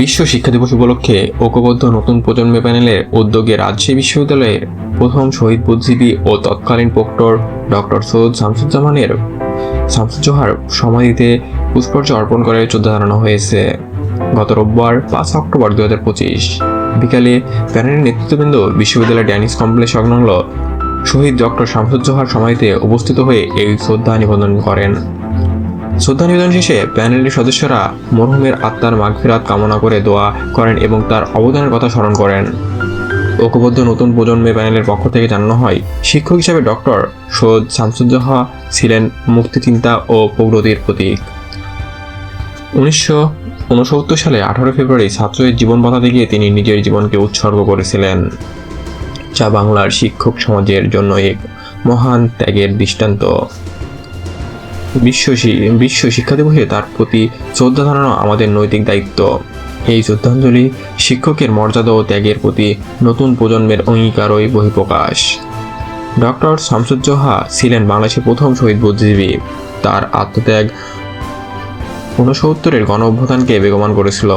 বিশ্ব শিক্ষা দিবস উপলক্ষে ঐক্যবদ্ধ নতুন প্রজন্ম প্যানেলের উদ্যোগে রাজশাহী বিশ্ববিদ্যালয়ের প্রথম শহীদ বুদ্ধিজীবী ও তৎকালীন প্রক্টর ডক্টর সৈয়দ শামসুজ্জামানের শামসুজ্জোহার সমাধিতে পুষ্পর্য অর্পণ করে শ্রদ্ধা জানানো হয়েছে। গত রোববার পাঁচ অক্টোবর দু হাজার পঁচিশ বিকালে প্যানেলের নেতৃত্ববৃন্দ বিশ্ববিদ্যালয়ের ড্যানিস কমপ্লেক্স সংলগ্ন শহীদ ডক্টর শামসুজ্জোহার সমাধিতে উপস্থিত হয়ে এই শ্রদ্ধা নিবেদন করেন। শ্রদ্ধা নিবেদন শেষে প্যানেলের সদস্যরা মরহুমের আত্মার মাগফিরাত কামনা করে দোয়া করেন এবং তার অবদানের কথা স্মরণ করেন। ঐক্যবদ্ধ নতুন প্রজন্মে প্যানেলের পক্ষ থেকে জানানো হয়, শিক্ষক হিসাবে ডক্টর সৈয়দ শামসুজ্জোহা ছিলেন মুক্তিচিন্তা ও প্রগতির প্রতীক। উনিশশো উনসত্তর সালে আঠারো ফেব্রুয়ারি ছাত্রদের জীবন বাঁচাতে গিয়ে তিনি নিজের জীবনকে উৎসর্গ করেছিলেন। যা বাংলার শিক্ষক সমাজের জন্য এক মহান ত্যাগের দৃষ্টান্ত। বিশ্ব বিশ্ব শিক্ষা দিবসে তার প্রতি শ্রদ্ধা জানানো আমাদের নৈতিক দায়িত্ব। এই শ্রদ্ধাঞ্জলি শিক্ষকের মর্যাদা ও ত্যাগের প্রতি নতুন প্রজন্মের অঙ্গীকারই বহিঃপ্রকাশ। ডক্টর শামসুজ্জোহা ছিলেন বাংলাদেশের প্রথম শহীদ বুদ্ধিজীবী। তার আত্মত্যাগ ঊনসত্তরের গণ অভ্যুত্থানকে বেগমান করেছিল।